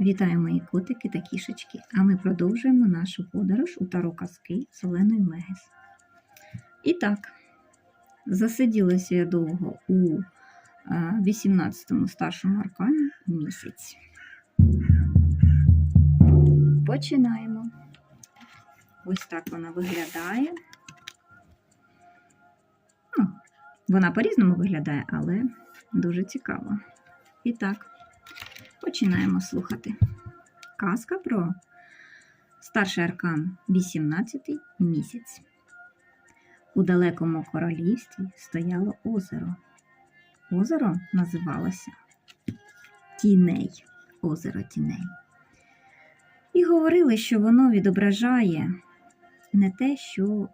Вітаю мої котики та кішечки, а ми продовжуємо нашу подорож у таро казки Соленої Мегес. І так, засиділася я довго у 18-му старшому аркані місяць. Починаємо. Ось так вона виглядає. Ну, вона по-різному виглядає, але дуже цікаво. І так. Починаємо слухати. Казка про старший аркан 18 місяць. У далекому королівстві стояло озеро. Озеро називалося Тіней. Озеро Тіней. І говорили, що воно відображає не те, що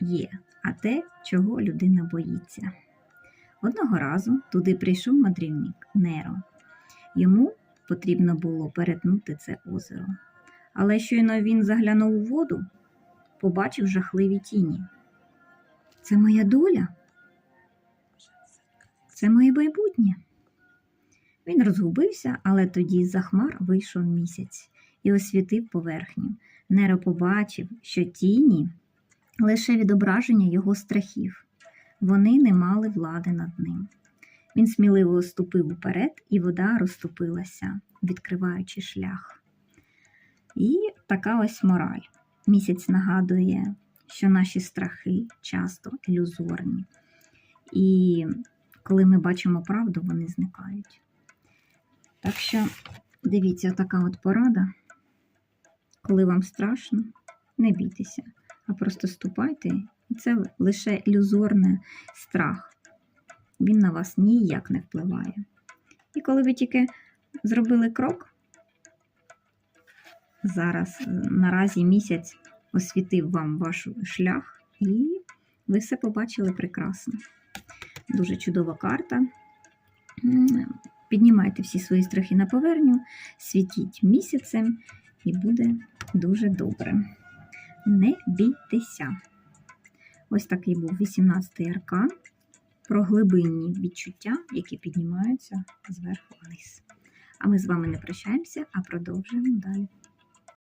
є, а те, чого людина боїться. Одного разу туди прийшов мандрівник Неро. Йому потрібно було перетнути це озеро. Але щойно він заглянув у воду, побачив жахливі тіні. Це моя доля? Це моє майбутнє. Він розгубився, але тоді з-за хмар вийшов місяць і освітив поверхню. Неро побачив, що тіні лише відображення його страхів. Вони не мали влади над ним. Він сміливо ступив уперед, і вода розступилася, відкриваючи шлях. І така ось мораль. Місяць нагадує, що наші страхи часто ілюзорні. І коли ми бачимо правду, вони зникають. Так що, дивіться, така от порада. Коли вам страшно, не бійтеся, а просто ступайте, і це лише ілюзорний страх він на вас ніяк не впливає. І коли ви тільки зробили крок, зараз е, наразі місяць освітив вам ваш шлях, і ви все побачили прекрасно. Дуже чудова карта. Піднімайте всі свої страхи на поверхню, світіть місяцем, і буде дуже добре. Не бійтеся. Ось такий був 18-й аркан про глибинні відчуття, які піднімаються зверху вниз. А ми з вами не прощаємося, а продовжуємо далі.